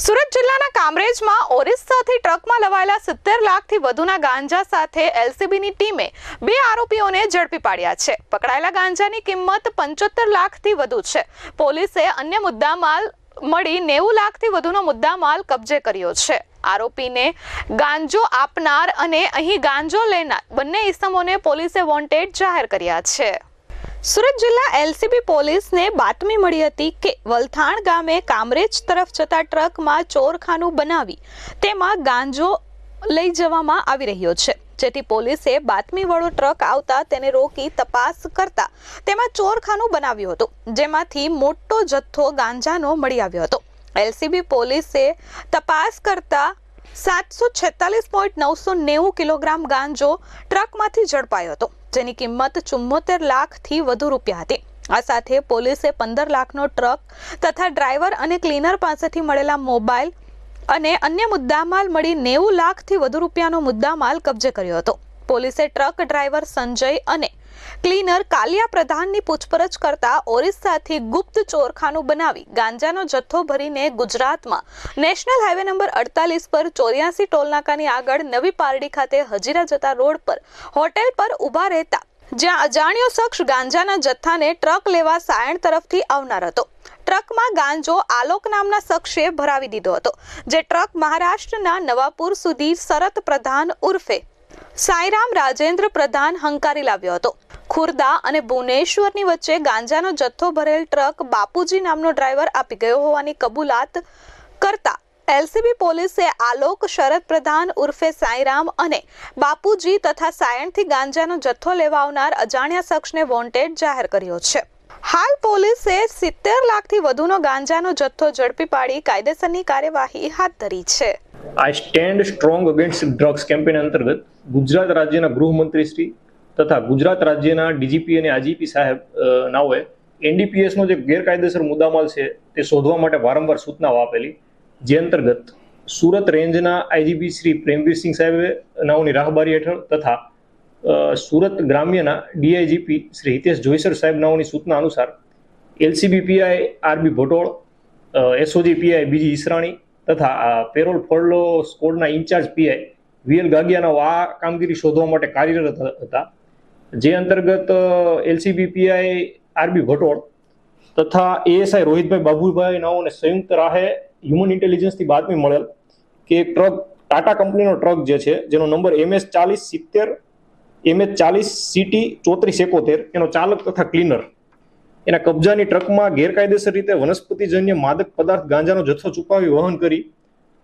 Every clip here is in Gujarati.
સુરત જિલ્લાના કામરેજમાં ઓરિસ્સાથી ટ્રકમાં લવાયેલા સિત્તેર લાખથી વધુના ગાંજા સાથે એલસીબીની ટીમે બે આરોપીઓને ઝડપી પાડ્યા છે. પકડાયેલા ગાંજાની કિંમત પંચોતેર લાખથી વધુ છે. પોલીસે અન્ય મુદ્દામાલ મળી નેવું લાખથી વધુનો મુદ્દામાલ કબજે કર્યો છે. આરોપીને ગાંજો આપનાર અને અહીં ગાંજો લેનાર બંને ઇસમોને પોલીસે વોન્ટેડ જાહેર કર્યા છે. સુરત જિલ્લા એલસીબી પોલીસને બાતમી મળી હતી કે વલથાણ ગામે કામરેજ તરફ જતા ટ્રકમાં ચોરખાનું બનાવી તેમાં ગાંજો લઈ જવામાં આવી રહ્યો છે. જેથી પોલીસે બાતમીવાળો ટ્રક આવતા તેને રોકી તપાસ કરતા તેમાં ચોરખાનું બનાવ્યું હતું, જેમાંથી મોટો જથ્થો ગાંજાનો મળી આવ્યો હતો. એલસીબી પોલીસે તપાસ કરતા સાતસો છેતાલીસ પોઈન્ટ નવસો નેવું કિલોગ્રામ ગાંજો ટ્રકમાંથી ઝડપાયો હતો. જેની કિંમત ચુમ્મોતેર લાખથી વધુ રૂપિયા હતી. આ સાથે પોલીસે પંદર લાખનો ટ્રક તથા ડ્રાઈવર અને ક્લીનર પાસેથી મળેલા મોબાઈલ અને અન્ય મુદ્દામાલ મળી નેવું લાખથી વધુ રૂપિયાનો મુદ્દામાલ કબજે કર્યો હતો. પોલીસે ટ્રક ડ્રાઈવર સંજય અને ક્લીનર કાલિયા પ્રધાનની પૂછપરછ કરતા ઓરિસ્સાથી ગુપ્ત ચોરખાનું બનાવી ગાંજાનો જથ્થો ભરીને ગુજરાતમાં નેશનલ હાઈવે નંબર અડતાલીસ પર ચોર્યાસી ટોલનાકાની આગળ નવી પારડી ખાતે હજીરા જતા રોડ પર હોટેલ પર ઊભા રહેતા જ્યાં અજાણ્યો શખ્સ ગાંજાના જથ્થાને ટ્રક લેવા સાયણ તરફથી આવનાર હતો. ટ્રકમાં ગાંજો આલોક નામના શખ્સે ભરાવી દીધો હતો, જે ટ્રક મહારાષ્ટ્રના નવાપુર સુધી શરત પ્રધાન ઉર્ફે સાઈરામ રાજેન્દ્ર પ્રધાન હંકારી લાવ્યો હતો. ખુરદા અને ભુવનેશ્વરની વચ્ચે ગાંજાનો જથ્થો ભરેલ ટ્રક બાપુજી નામનો ડ્રાઈવર આપી ગયો હોવાની કબૂલાત કરતા એલસીબી પોલીસે આલોક શરદ પ્રધાન ઉર્ફે સાઈરામ અને બાપુજી તથા સાયણથી ગાંજાનો જથ્થો લેવા આવનાર અજાણ્યા શખ્સને વોન્ટેડ જાહેર કર્યો છે. હાલ પોલીસે સિત્તેર લાખથી વધુનો ગાંજાનો જથ્થો ઝડપી પાડી કાયદેસરની કાર્યવાહી હાથ ધરી છે. I stand strong against drugs campaign અંતર્ગત ગુજરાત રાજ્યના ગૃહમંત્રી શ્રી તથા ગુજરાત રાજ્યના ડીજીપી અને આજીપી સાહેબ નાઓએ એનડીપીએસનો જે ગેરકાયદેસર મુદ્દામાલ છે તે શોધવા માટે વારંવાર સૂચનાઓ આપેલી. જે અંતર્ગત સુરત રેન્જના આઈજીપી શ્રી પ્રેમવીરસિંહ સાહેબે નાઓની રાહબારી હેઠળ તથા સુરત ગ્રામ્યના ડીઆઈજીપી શ્રી હિતેશ જોઈસર સાહેબ નાઓની સૂચના અનુસાર, LCB PI RB Bhatol SOG PI BG Israni તથા પેરોલ ફોડલો સ્કોડના ઇન્ચાર્જ પીઆઈ વીએલ ગાગિયાના આ કામગીરી શોધવા માટે કાર્યરત હતા. જે અંતર્ગત એલસીબી પીઆઈ આરબી ભટોળ તથા એએસઆઈ રોહિતભાઈ બાબુભાઈ નાઓને સંયુક્ત રાહે હ્યુમન ઇન્ટેલિજન્સથી બાતમી મળેલ કે એક ટ્રક, ટાટા કંપનીનો ટ્રક જે છે, જેનો નંબર એમએસ ચાલીસ સિત્તેર એમએચ ચાલીસ સીટી ચોત્રીસ એકોતેર, એનો ચાલક તથા ક્લીનર એના કબજાની ટ્રકમાં ગેરકાયદેસર રીતે વનસ્પતિજન્ય માદક પદાર્થ ગાંજાનો જથ્થો છુપાવી વહન કરી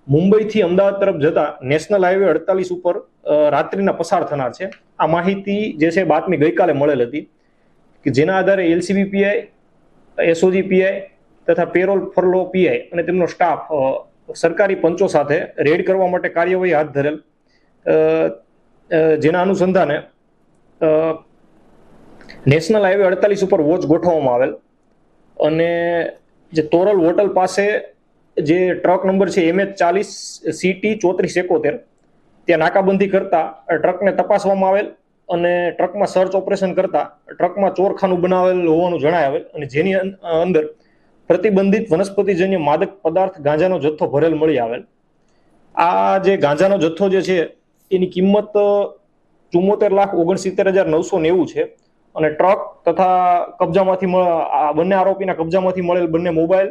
મુંબઈથી અમદાવાદ તરફ જતા નેશનલ હાઈવે અડતાલીસ ઉપર રાત્રિના પસાર થનાર છે. આ માહિતી જે છે બાતમી ગઈકાલે મળેલ હતી કે જેના આધારે એલસીબી પીઆઈ, એસઓજી પીઆઈ તથા પેરોલ ફરલો પીઆઈ અને તેમનો સ્ટાફ સરકારી પંચો સાથે રેડ કરવા માટે કાર્યવાહી હાથ ધરેલ. જેના અનુસંધાને નેશનલ હાઈવે અડતાલીસ ઉપર વોચ ગોઠવવામાં આવેલ. અને જે તોરલ હોટલ પાસે જે ટ્રક નંબર છે એમએચ ચાલીસ સીટી ચોત્રીસ એકોતેર, ત્યાં નાકાબંધી કરતા ટ્રકને તપાસવામાં આવેલ અને ટ્રકમાં સર્ચ ઓપરેશન કરતા ટ્રકમાં ચોરખાનું બનાવેલ હોવાનું જણાવેલ અને જેની અંદર પ્રતિબંધિત વનસ્પતિજન્ય માદક પદાર્થ ગાંજાનો જથ્થો ભરેલ મળી આવેલ. આ જે ગાંજાનો જથ્થો જે છે, એની કિંમત ચુમ્મોતેર લાખ ઓગણસિત્તેર હજાર નવસો નેવું છે. અને ટ્રક તથા કબજામાંથી બંને આરોપીના કબજામાંથી મળેલ બંને મોબાઈલ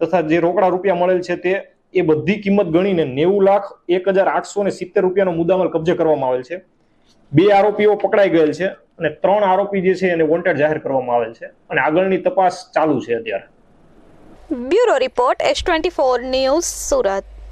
તથા જે રોકડા રૂપિયા મળેલ છે તે, એ બધી કિંમત ગણીને નેવું લાખ એક હજાર આઠસો ને સિત્તેર રૂપિયાનો મુદ્દામાલ કબજે કરવામાં આવેલ છે. બે આરોપીઓ પકડાઈ ગયેલ છે અને ત્રણ આરોપી જે છે એને વોન્ટેડ જાહેર કરવામાં આવેલ છે અને આગળની તપાસ ચાલુ છે અત્યારે. Bureau report S twenty four news Surat.